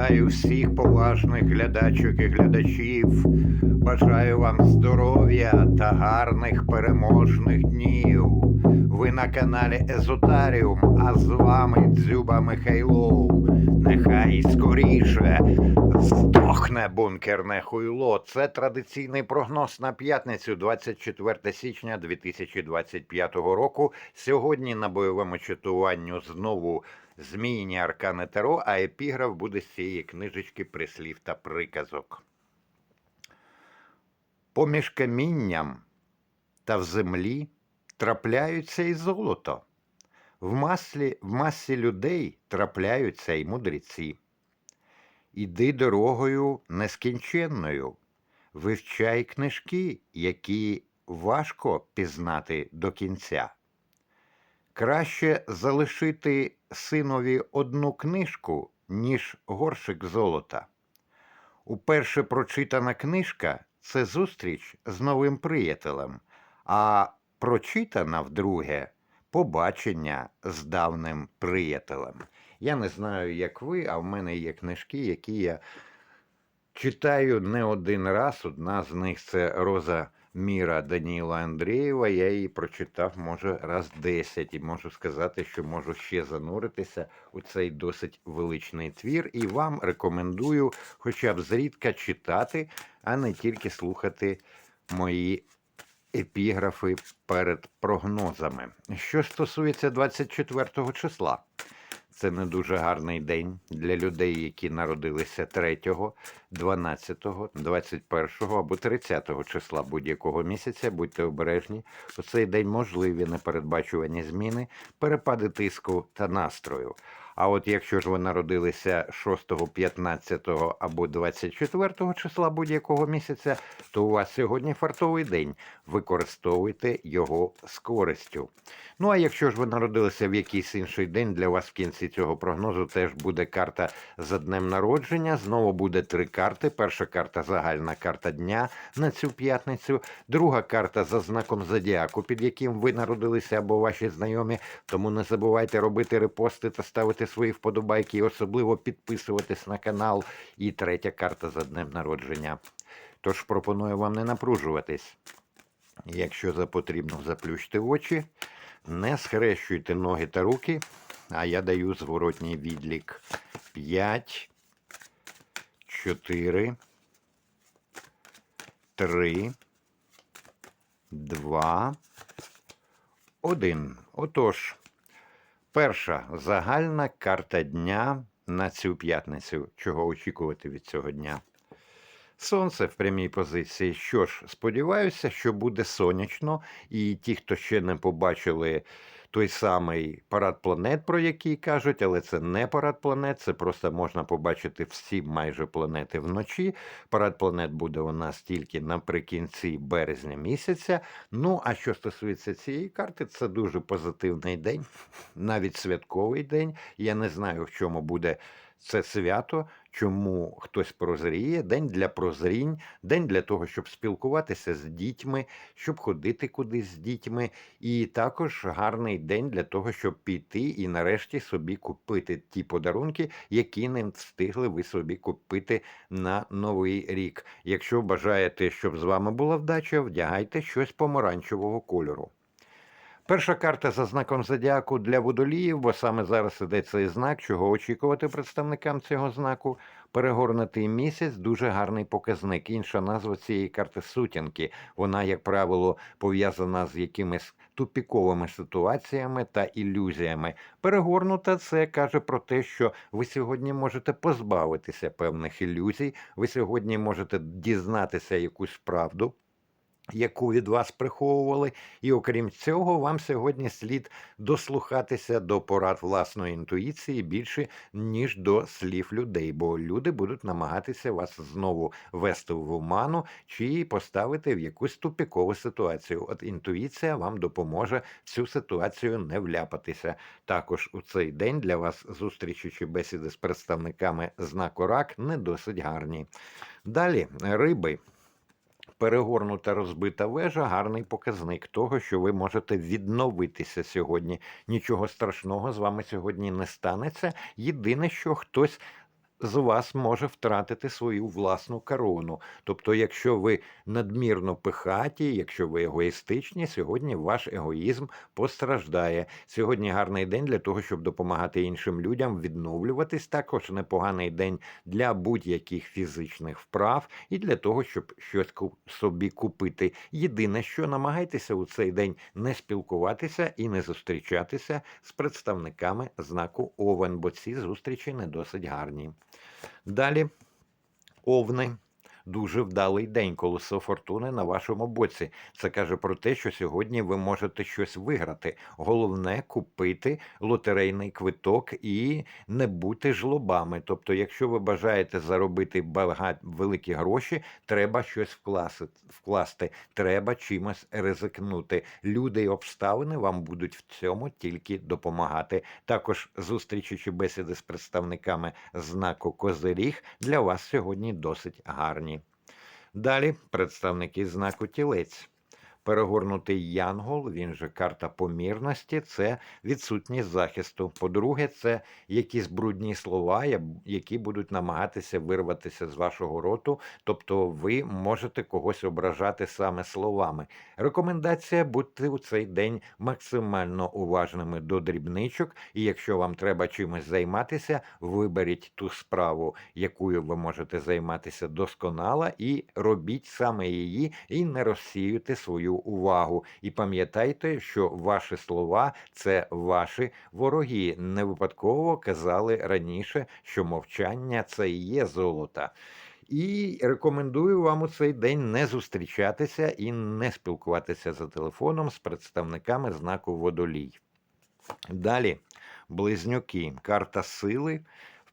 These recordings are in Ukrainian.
Вітаю всіх поважних глядачок і глядачів. Бажаю вам здоров'я та гарних переможних днів. Ви на каналі Езотаріум, а з вами Дзюба Михайлов. Нехай скоріше здохне бункерне хуйло. Це традиційний прогноз на п'ятницю, 24 січня 2025 року. Сьогодні на бойовому чатуванню знову Зміїні аркани Таро, а епіграф буде з цієї книжечки прислів та приказок. Поміж камінням та в землі трапляються і золото. В маслі, в масі людей трапляються й мудреці. Іди дорогою нескінченною, вивчай книжки, які важко пізнати до кінця. Краще залишити синові одну книжку, ніж горшик золота. Уперше прочитана книжка це зустріч з новим приятелем, а прочитана вдруге побачення з давним приятелем. Я не знаю, як ви, а в мене є книжки, які я читаю не один раз. Одна з них це Роза Міра Даніла Андрієва. Я її прочитав, може, раз 10, і можу сказати, що можу ще зануритися у цей досить величний твір. І вам рекомендую хоча б зрідка читати, а не тільки слухати мої епіграфи перед прогнозами. Що стосується 24 числа. Це не дуже гарний день для людей, які народилися 3, 12, 21 або 30 числа будь-якого місяця. Будьте обережні. У цей день можливі непередбачувані зміни, перепади тиску та настрою. А от якщо ж ви народилися 6, 15 або 24 числа будь-якого місяця, то у вас сьогодні фартовий день. Використовуйте його з користю. Ну а якщо ж ви народилися в якийсь інший день, для вас в кінці цього прогнозу теж буде карта за днем народження. Знову буде три карти. Перша карта загальна карта дня на цю п'ятницю, друга карта за знаком зодіаку, під яким ви народилися або ваші знайомі. Тому не забувайте робити репости та ставити свої вподобайки, і особливо підписуватись на канал. І третя карта за днем народження. Тож пропоную вам не напружуватись. Якщо потрібно, заплющте очі, не схрещуйте ноги та руки, а я даю зворотній відлік. 5, 4, 3, 2, 1. Отож, перша загальна карта дня на цю п'ятницю. Чого очікувати від цього дня? Сонце в прямій позиції. Що ж, сподіваюся, що буде сонячно, і ті, хто ще не побачили той самий парад планет, про який кажуть, але це не парад планет, це просто можна побачити всі майже планети вночі. Парад планет буде у нас тільки наприкінці березня місяця. Ну, а що стосується цієї карти, це дуже позитивний день, навіть святковий день. Я не знаю, в чому буде це свято, чому хтось прозріє, день для прозрінь, день для того, щоб спілкуватися з дітьми, щоб ходити кудись з дітьми, і також гарний день для того, щоб піти і нарешті собі купити ті подарунки, які не встигли ви собі купити на новий рік. Якщо бажаєте, щоб з вами була вдача, вдягайте щось помаранчевого кольору. Перша карта за знаком зодіаку для водоліїв, бо саме зараз іде цей знак, чого очікувати представникам цього знаку. Перегорнутий місяць дуже гарний показник. Інша назва цієї карти сутінки. Вона, як правило, пов'язана з якимись тупіковими ситуаціями та ілюзіями. Перегорнута це каже про те, що ви сьогодні можете позбавитися певних ілюзій, ви сьогодні можете дізнатися якусь правду яку від вас приховували, і окрім цього, вам сьогодні слід дослухатися до порад власної інтуїції більше, ніж до слів людей, бо люди будуть намагатися вас знову вести в оману чи поставити в якусь тупікову ситуацію. От інтуїція вам допоможе цю ситуацію не вляпатися. Також у цей день для вас зустрічі чи бесіди з представниками знаку рак не досить гарні. Далі риби перегорнута розбита вежа гарний показник того, що ви можете відновитися сьогодні. Нічого страшного з вами сьогодні не станеться. Єдине, що хтось з вас може втратити свою власну корону. Тобто, якщо ви надмірно пихаті, якщо ви егоїстичні, сьогодні ваш егоїзм постраждає. Сьогодні гарний день для того, щоб допомагати іншим людям відновлюватись. Також непоганий день для будь-яких фізичних вправ і для того, щоб щось собі купити. Єдине, що намагайтеся у цей день не спілкуватися і не зустрічатися з представниками знаку Овен, бо ці зустрічі не досить гарні. Далі, овни. Дуже вдалий день, колесо фортуни на вашому боці. Це каже про те, що сьогодні ви можете щось виграти. Головне купити лотерейний квиток і не бути жлобами. Тобто, якщо ви бажаєте заробити бага... великі гроші, треба щось вкласти, треба чимось ризикнути. Люди і обставини вам будуть в цьому тільки допомагати. Також зустрічі чи бесіди з представниками знаку Козиріг для вас сьогодні досить гарні. Далі представники знаку Тілець. Перегорнутий янгол, він же карта помірності, це відсутність захисту. По-друге, це якісь брудні слова, які будуть намагатися вирватися з вашого роту, тобто ви можете когось ображати саме словами. Рекомендація бути у цей день максимально уважними до дрібничок, і якщо вам треба чимось займатися, виберіть ту справу, якою ви можете займатися досконало, і робіть саме її, і не розсіюйте свою увагу. І пам'ятайте, що ваші слова це ваші вороги. Не випадково казали раніше, що мовчання це і є золото. І рекомендую вам у цей день не зустрічатися і не спілкуватися за телефоном з представниками знаку водолій. Далі, близнюки, карта сили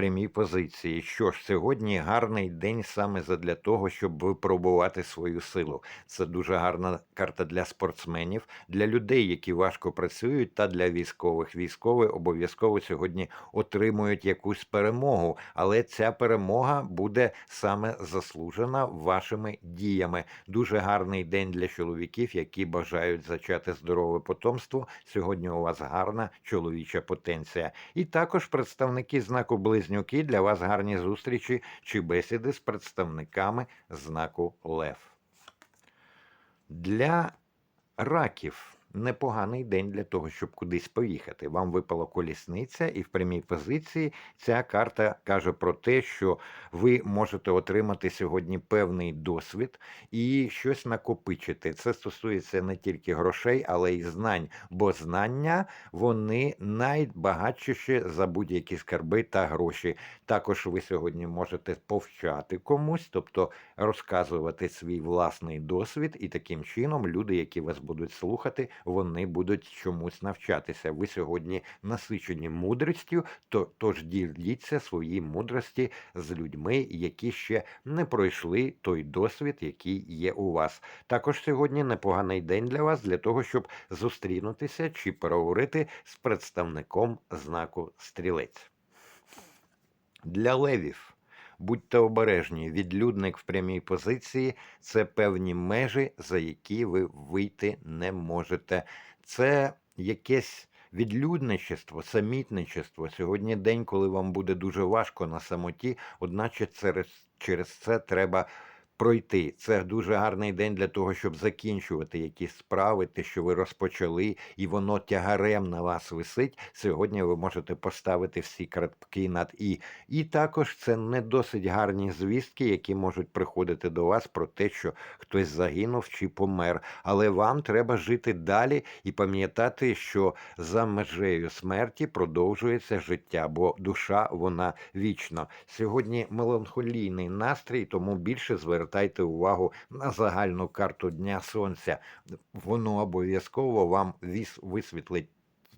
прямій позиції. Що ж, сьогодні гарний день саме задля того, щоб випробувати свою силу. Це дуже гарна карта для спортсменів, для людей, які важко працюють, та для військових. Військові обов'язково сьогодні отримують якусь перемогу, але ця перемога буде саме заслужена вашими діями. Дуже гарний день для чоловіків, які бажають зачати здорове потомство. Сьогодні у вас гарна чоловіча потенція. І також представники знаку Близнюки для вас гарні зустрічі чи бесіди з представниками знаку Лев. Для раків непоганий день для того, щоб кудись поїхати. Вам випала колісниця, і в прямій позиції ця карта каже про те, що ви можете отримати сьогодні певний досвід і щось накопичити. Це стосується не тільки грошей, але й знань, бо знання вони найбагатші за будь-які скарби та гроші. Також ви сьогодні можете повчати комусь, тобто розказувати свій власний досвід, і таким чином люди, які вас будуть слухати, вони будуть чомусь навчатися. Ви сьогодні насичені мудрістю, то тож діліться свої мудрості з людьми, які ще не пройшли той досвід, який є у вас. Також сьогодні непоганий день для вас для того, щоб зустрінутися чи переговорити з представником знаку стрілець. Для левів. Будьте обережні, відлюдник в прямій позиції це певні межі, за які ви вийти не можете. Це якесь відлюдничество, самітничество. Сьогодні день, коли вам буде дуже важко на самоті, одначе через, через це треба пройти. Це дуже гарний день для того, щоб закінчувати якісь справи, те, що ви розпочали, і воно тягарем на вас висить. Сьогодні ви можете поставити всі крапки над і. І також це не досить гарні звістки, які можуть приходити до вас про те, що хтось загинув чи помер. Але вам треба жити далі і пам'ятати, що за межею смерті продовжується життя, бо душа вона вічна. Сьогодні меланхолійний настрій, тому більше звертайте увагу на загальну карту Дня Сонця. Воно обов'язково вам висвітлить.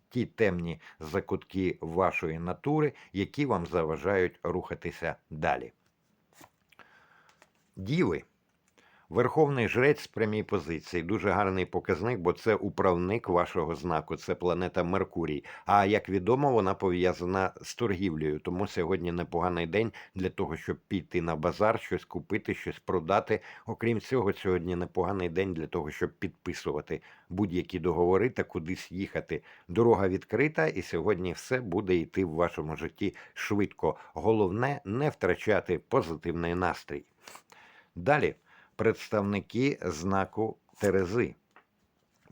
Ті темні закутки вашої натури, які вам заважають рухатися далі. Діви, Верховний жрець з прямій позиції дуже гарний показник, бо це управник вашого знаку, це планета Меркурій. А як відомо, вона пов'язана з торгівлею. Тому сьогодні непоганий день для того, щоб піти на базар, щось купити, щось продати. Окрім цього, сьогодні непоганий день для того, щоб підписувати будь-які договори та кудись їхати. Дорога відкрита, і сьогодні все буде йти в вашому житті швидко. Головне не втрачати позитивний настрій. Далі представники знаку Терези,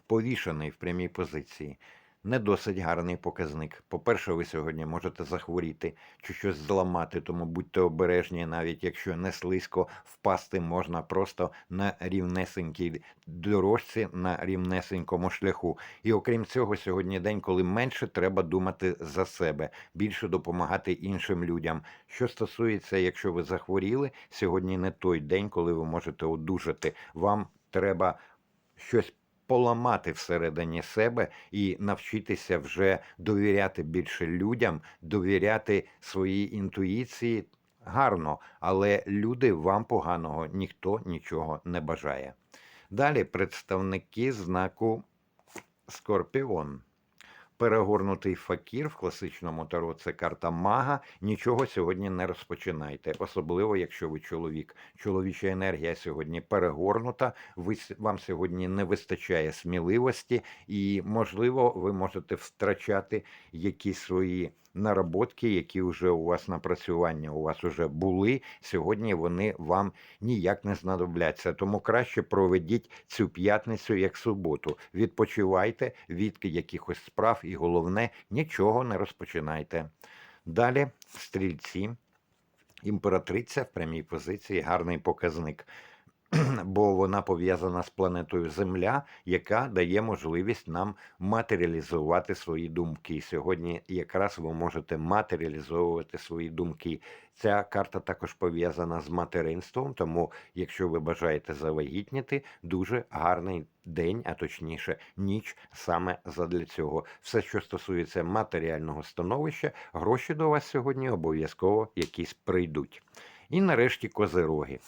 повішений в прямій позиції. Не досить гарний показник. По-перше, ви сьогодні можете захворіти чи щось зламати, тому будьте обережні, навіть якщо не слизько впасти можна просто на рівнесенькій дорожці, на рівнесенькому шляху. І окрім цього, сьогодні день, коли менше треба думати за себе, більше допомагати іншим людям. Що стосується, якщо ви захворіли, сьогодні не той день, коли ви можете одужати. Вам треба щось поламати всередині себе і навчитися вже довіряти більше людям, довіряти своїй інтуїції. Гарно, але люди вам поганого ніхто нічого не бажає. Далі представники знаку Скорпіон. Перегорнутий факір в класичному таро це карта мага. Нічого сьогодні не розпочинайте, особливо якщо ви чоловік. Чоловіча енергія сьогодні перегорнута. Ви вам сьогодні не вистачає сміливості, і можливо, ви можете втрачати якісь свої наработки, які вже у вас напрацювання у вас вже були. Сьогодні вони вам ніяк не знадобляться. Тому краще проведіть цю п'ятницю як суботу. Відпочивайте від якихось справ, і головне, нічого не розпочинайте. Далі стрільці. Імператриця в прямій позиції гарний показник, бо вона пов'язана з планетою Земля, яка дає можливість нам матеріалізувати свої думки. І Сьогодні якраз ви можете матеріалізовувати свої думки. Ця карта також пов'язана з материнством, тому якщо ви бажаєте завагітніти, дуже гарний день, а точніше ніч саме задля цього. Все, що стосується матеріального становища, гроші до вас сьогодні обов'язково якісь прийдуть. І нарешті козироги.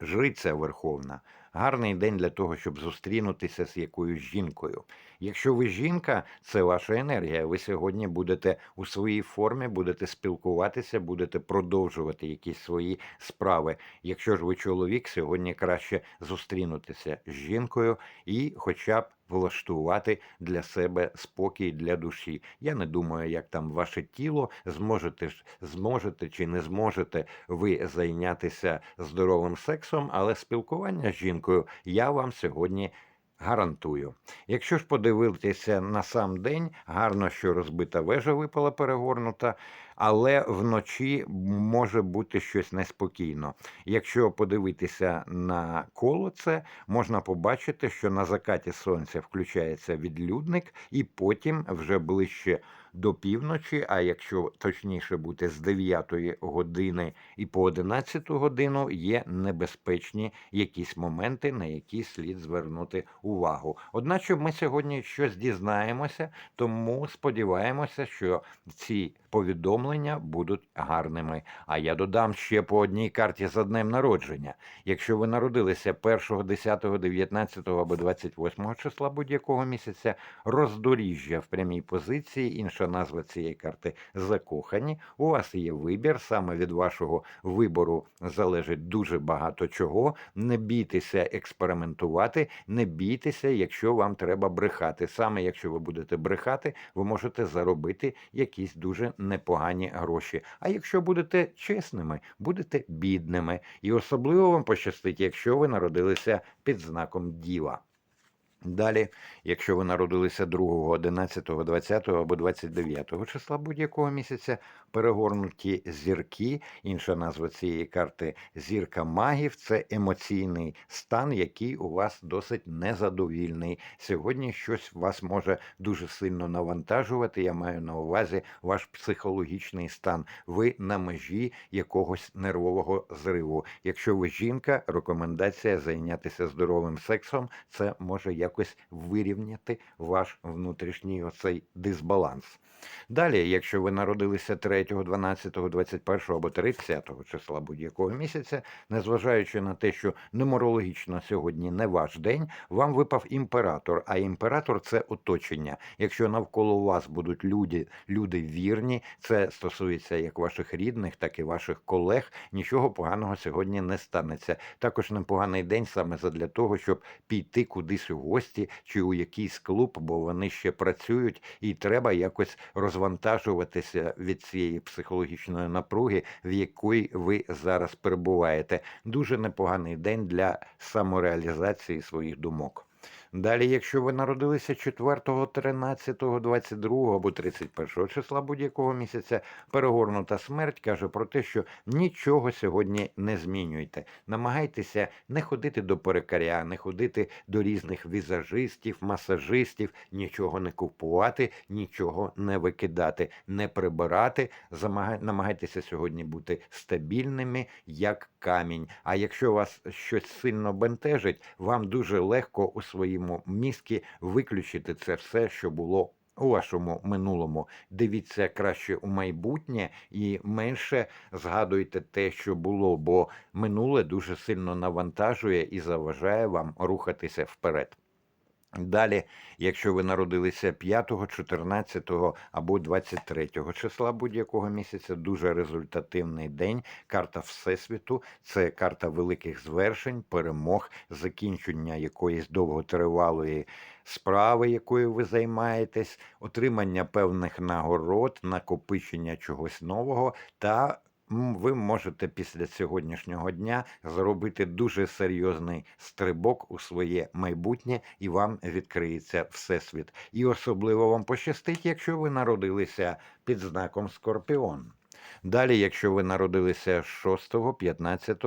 Жриця Верховна. Гарний день для того, щоб зустрінутися з якоюсь жінкою. Якщо ви жінка, це ваша енергія. Ви сьогодні будете у своїй формі, будете спілкуватися, будете продовжувати якісь свої справи. Якщо ж ви чоловік, сьогодні краще зустрінутися з жінкою і хоча б влаштувати для себе спокій для душі. Я не думаю, як там ваше тіло зможете ж зможете чи не зможете ви зайнятися здоровим сексом, але спілкування з жінкою я вам сьогодні гарантую. Якщо ж подивитися на сам день, гарно, що розбита вежа випала перегорнута, але вночі може бути щось неспокійно. Якщо подивитися на коло це, можна побачити, що на закаті сонця включається відлюдник, і потім вже ближче до півночі, а якщо точніше бути з 9 години і по 11 годину, є небезпечні якісь моменти, на які слід звернути увагу. Одначе ми сьогодні щось дізнаємося, тому сподіваємося, що ці повідомлення будуть гарними. А я додам ще по одній карті за днем народження. Якщо ви народилися 1, 10, 19 або 28 числа будь-якого місяця, роздоріжжя в прямій позиції, інша назва цієї карти закохані. У вас є вибір, саме від вашого вибору залежить дуже багато чого. Не бійтеся експериментувати, не бійтеся, якщо вам треба брехати. Саме якщо ви будете брехати, ви можете заробити якісь дуже непогані гроші. А якщо будете чесними, будете бідними. І особливо вам пощастить, якщо ви народилися під знаком діва. Далі, якщо ви народилися 2, 11, 20 або 29 числа будь-якого місяця, перегорнуті зірки, інша назва цієї карти зірка магів, це емоційний стан, який у вас досить незадовільний. Сьогодні щось вас може дуже сильно навантажувати. Я маю на увазі ваш психологічний стан. Ви на межі якогось нервового зриву. Якщо ви жінка, рекомендація зайнятися здоровим сексом, це може як якось вирівняти ваш внутрішній оцей дисбаланс. Далі, якщо ви народилися 3, 12, 21 або 30 числа будь-якого місяця, незважаючи на те, що нумерологічно сьогодні не ваш день, вам випав імператор. А імператор це оточення. Якщо навколо вас будуть люди, люди вірні, це стосується як ваших рідних, так і ваших колег. Нічого поганого сьогодні не станеться. Також непоганий день саме задля того, щоб піти кудись у гості чи у якийсь клуб, бо вони ще працюють, і треба якось розвантажуватися від цієї психологічної напруги, в якій ви зараз перебуваєте. Дуже непоганий день для самореалізації своїх думок. Далі, якщо ви народилися 4, 13, 22 або 31 числа будь-якого місяця, перегорнута смерть каже про те, що нічого сьогодні не змінюйте. Намагайтеся не ходити до перекаря, не ходити до різних візажистів, масажистів, нічого не купувати, нічого не викидати, не прибирати. Намагайтеся сьогодні бути стабільними, як камінь. А якщо вас щось сильно бентежить, вам дуже легко у своєму мізки виключити це все, що було. У вашому минулому дивіться краще у майбутнє і менше згадуйте те, що було, бо минуле дуже сильно навантажує і заважає вам рухатися вперед. Далі, якщо ви народилися 5, 14 або 23 числа будь-якого місяця, дуже результативний день. Карта Всесвіту це карта великих звершень, перемог, закінчення якоїсь довготривалої справи, якою ви займаєтесь, отримання певних нагород, накопичення чогось нового та ви можете після сьогоднішнього дня зробити дуже серйозний стрибок у своє майбутнє, і вам відкриється всесвіт. І особливо вам пощастить, якщо ви народилися під знаком Скорпіон. Далі, якщо ви народилися 6, 15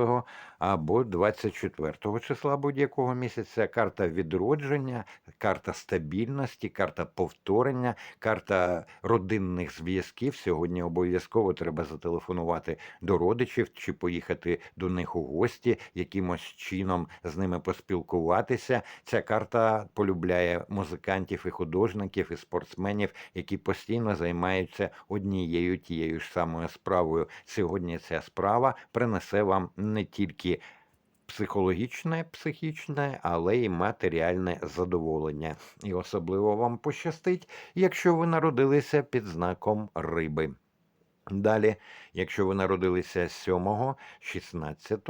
або 24 числа будь-якого місяця, карта відродження, карта стабільності, карта повторення, карта родинних зв'язків. Сьогодні обов'язково треба зателефонувати до родичів чи поїхати до них у гості, якимось чином з ними поспілкуватися. Ця карта полюбляє музикантів і художників і спортсменів, які постійно займаються однією тією ж самою справою. Сьогодні ця справа принесе вам не тільки психологічне, психічне, але й матеріальне задоволення. І особливо вам пощастить, якщо ви народилися під знаком риби. Далі, якщо ви народилися 7, 16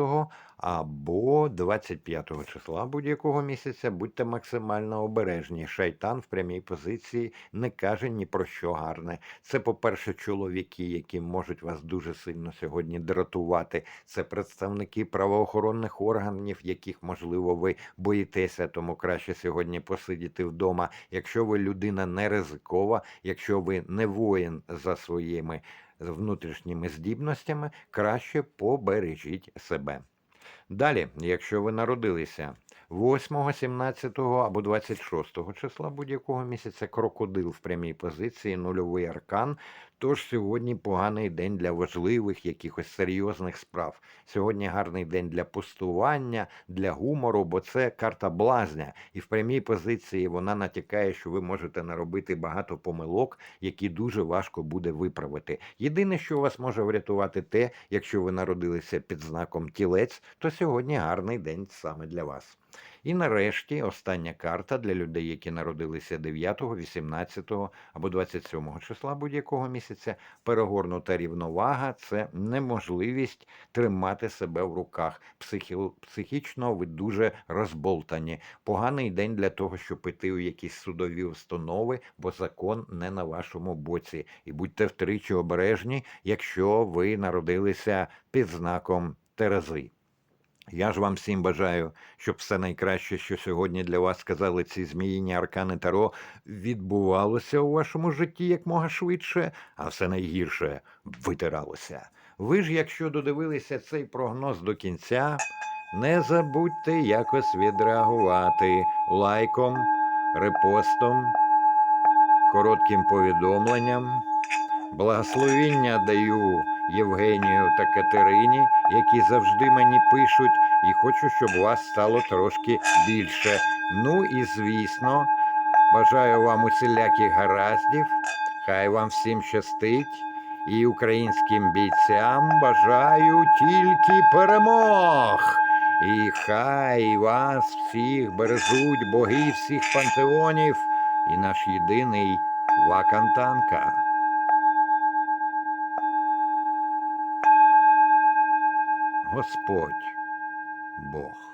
або 25 числа будь-якого місяця, будьте максимально обережні. Шайтан в прямій позиції не каже ні про що гарне. Це, по-перше, чоловіки, які можуть вас дуже сильно сьогодні дратувати. Це представники правоохоронних органів, яких, можливо, ви боїтеся, тому краще сьогодні посидіти вдома. Якщо ви людина не ризикова, якщо ви не воїн за своїми внутрішніми здібностями, краще побережіть себе. Далі, якщо ви народилися 8, 17 або 26 числа будь-якого місяця, крокодил в прямій позиції, нульовий аркан. Тож сьогодні поганий день для важливих, якихось серйозних справ. Сьогодні гарний день для пустування, для гумору, бо це карта блазня, і в прямій позиції вона натякає, що ви можете наробити багато помилок, які дуже важко буде виправити. Єдине, що вас може врятувати, те, якщо ви народилися під знаком тілець, то сьогодні гарний день саме для вас. І нарешті остання карта для людей, які народилися 9, 18 або 27 числа будь-якого місяця. Перегорнута рівновага це неможливість тримати себе в руках. Психі... Психічно ви дуже розболтані. Поганий день для того, щоб іти у якісь судові установи, бо закон не на вашому боці. І будьте втричі обережні, якщо ви народилися під знаком Терези. Я ж вам всім бажаю, щоб все найкраще, що сьогодні для вас сказали ці зміїні аркани Таро, відбувалося у вашому житті якмога швидше, а все найгірше витиралося. Ви ж, якщо додивилися цей прогноз до кінця, не забудьте якось відреагувати лайком, репостом, коротким повідомленням. Благословіння даю Євгенію та Катерині які завжди мені пишуть, і хочу, щоб вас стало трошки більше. Ну і звісно, бажаю вам усіляких гараздів, хай вам всім щастить. І українським бійцям бажаю тільки перемог. І хай вас всіх бережуть боги всіх пантеонів і наш єдиний Вакантанка. Господь Бог.